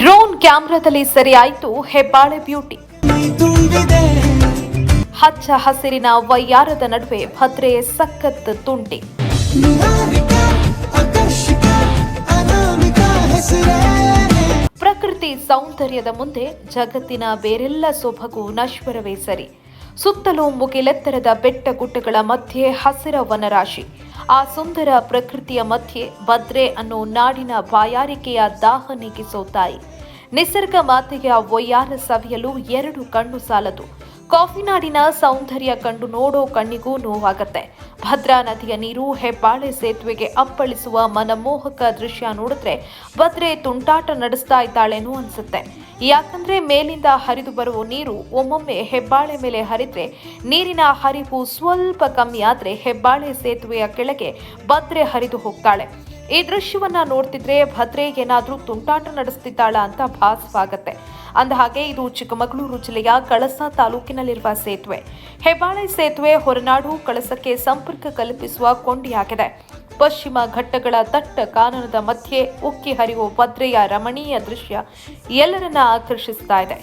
Drone ಕ್ಯಾಮ್ರಾದಲ್ಲಿ ಸೆರೆಯಾಯಿತು Hebbale beauty. ಹಚ್ಚ ಹಸಿರಿನ ವೈಯಾರದ ನಡುವೆ ಭದ್ರೆ ಸಖತ್ ತುಂಡಿ ಪ್ರಕೃತಿ ಸೌಂದರ್ಯದ ಮುಂದೆ ಜಗತ್ತಿನ ಬೇರೆಲ್ಲ ಸೊಬಗು ನಶ್ವರವೇ ಸರಿ. ಸುತ್ತಲೂ ಮುಗಿಲೆತ್ತರದ ಬೆಟ್ಟ ಗುಡ್ಡಗಳ ಮಧ್ಯೆ ಹಸಿರ ವನರಾಶಿ. ಆ ಸುಂದರ ಪ್ರಕೃತಿಯ ಮಧ್ಯೆ ಭದ್ರೆ ಅನ್ನೋ ನಾಡಿನ ಬಾಯಾರಿಕೆಯ ದಾಹ ನೀಗಿಸೋ ತಾಯಿ. ನಿಸರ್ಗ ಮಾತೆಯ ಒಯ್ಯಾರ ಸವಿಯಲು ಎರಡು ಕಣ್ಣು ಸಾಲದು. ಕಾಫಿ ನಾಡಿನ ಸೌಂದರ್ಯ ಕಂಡು ನೋಡೋ ಕಣ್ಣಿಗೂ ನೋವಾಗತ್ತೆ. ಭದ್ರಾ ನದಿಯ ನೀರು ಹೆಬ್ಬಾಳೆ ಸೇತುವೆಗೆ ಅಪ್ಪಳಿಸುವ ಮನಮೋಹಕ ದೃಶ್ಯ ನೋಡಿದ್ರೆ ಭದ್ರೆ ತುಂಟಾಟ ನಡೆಸ್ತಾ ಇದ್ದಾಳೇನೋ ಅನ್ಸುತ್ತೆ. ಯಾಕಂದ್ರೆ ಮೇಲಿಂದ ಹರಿದು ಬರುವ ನೀರು ಒಮ್ಮೊಮ್ಮೆ ಹೆಬ್ಬಾಳೆ ಮೇಲೆ ಹರಿದ್ರೆ ನೀರಿನ ಹರಿವು ಸ್ವಲ್ಪ ಕಮ್ಮಿ ಆದ್ರೆ ಹೆಬ್ಬಾಳೆ ಸೇತುವೆಯ ಕೆಳಗೆ ಭದ್ರೆ ಹರಿದು ಹೋಗ್ತಾಳೆ. ಈ ದೃಶ್ಯವನ್ನ ನೋಡ್ತಿದ್ರೆ ಭದ್ರೆ ಏನಾದ್ರೂ ತುಂಟಾಟ ನಡೆಸ್ತಿದ್ದಾಳ ಅಂತ ಭಾಸವಾಗತ್ತೆ. ಅಂದಹಾಗೆ ಇದು ಚಿಕ್ಕಮಗಳೂರು ಜಿಲ್ಲೆಯ ಕಳಸ ತಾಲೂಕಿನಲ್ಲಿರುವ ಸೇತುವೆ. ಹೆಬ್ಬಾಳೆ ಸೇತುವೆ ಹೊರನಾಡು ಕಳಸಕ್ಕೆ ಸಂಪರ್ಕ ಕಲ್ಪಿಸುವ ಕೊಂಡಿಯಾಗಿದೆ. ಪಶ್ಚಿಮ ಘಟ್ಟಗಳ ದಟ್ಟ ಕಾನನದ ಮಧ್ಯೆ ಉಕ್ಕಿ ಹರಿಯುವ ಭದ್ರೆಯ ರಮಣೀಯ ದೃಶ್ಯ ಎಲ್ಲರನ್ನ ಆಕರ್ಷಿಸ್ತಾ ಇದೆ.